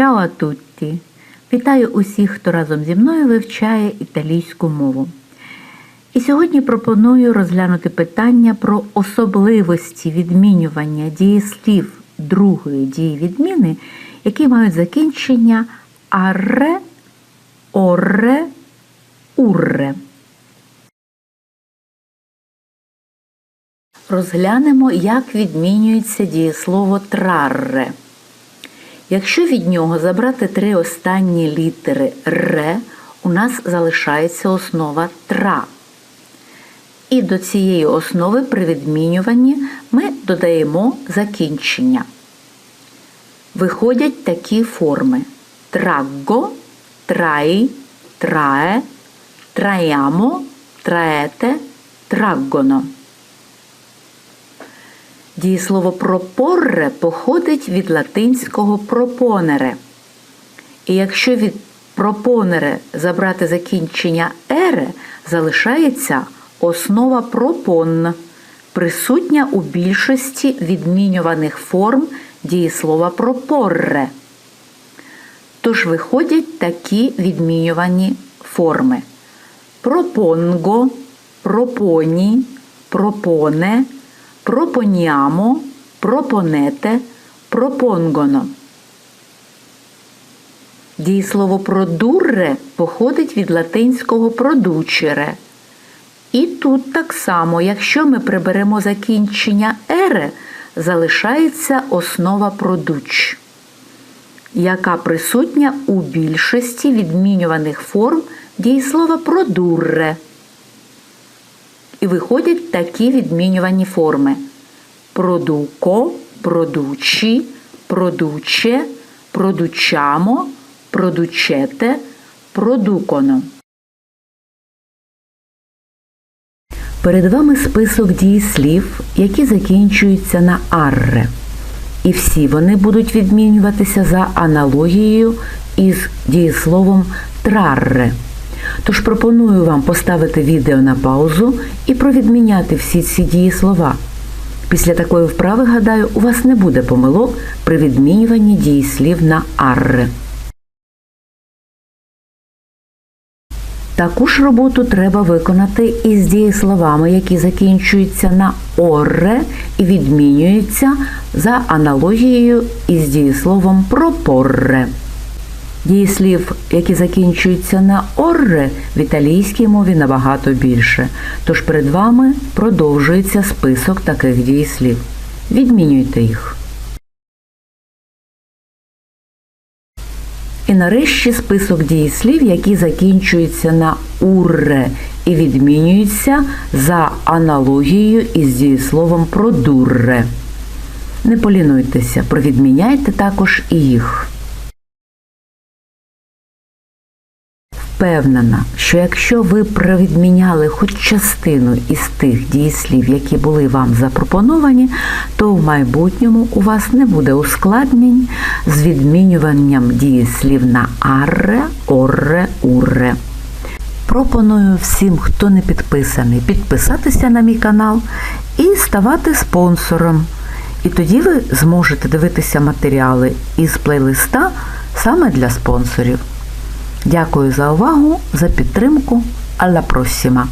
Чао а! Вітаю усіх, хто разом зі мною вивчає італійську мову. І сьогодні пропоную розглянути питання про особливості відмінювання дієслів другої дії відміни, які мають закінчення арре, орре, урре. Розглянемо, як відмінюється дієслово трарре. Якщо від нього забрати три останні літери ре, у нас залишається основа тра. І до цієї основи при відмінюванні ми додаємо закінчення. Виходять такі форми: трагго, трай, трае, траямо, траете, траггоно. Дієслово пропорре походить від латинського пропонере. І якщо від пропонере забрати закінчення ере, залишається основа пропон, присутня у більшості відмінюваних форм дієслова пропорре. Тож виходять такі відмінювані форми: пропонго, пропоні, пропоне proponiamo, proponete, propongono. Дієслово продурре походить від латинського продучере. І тут так само, якщо ми приберемо закінчення ере, залишається основа продуч, яка присутня у більшості відмінюваних форм дієслова продурре. І виходять такі відмінювані форми: продуко, продучі, продуче, продучамо, продучете, продуконо. Перед вами список дієслів, які закінчуються на арре. І всі вони будуть відмінюватися за аналогією із дієсловом трарре. Тож пропоную вам поставити відео на паузу і провідміняти всі ці дієслова. Після такої вправи, гадаю, у вас не буде помилок при відмінюванні дієслів на арре. Таку ж роботу треба виконати із дієсловами, які закінчуються на орре і відмінюються за аналогією із дієсловом пропорре. Дієслів, які закінчуються на орре, в італійській мові набагато більше. Тож перед вами продовжується список таких дієслів. Відмінюйте їх. І нарешті список дієслів, які закінчуються на урре і відмінюються за аналогією із дієсловом продурре. Не полінуйтеся, провідміняйте також і їх. Впевнена, що якщо ви провідміняли хоч частину із тих дієслів, які були вам запропоновані, то в майбутньому у вас не буде ускладнень з відмінюванням дієслів на арре, орре, урре. Пропоную всім, хто не підписаний, підписатися на мій канал і ставати спонсором. І тоді ви зможете дивитися матеріали із плейлиста саме для спонсорів. Дякую за увагу, за підтримку. Алла prossima!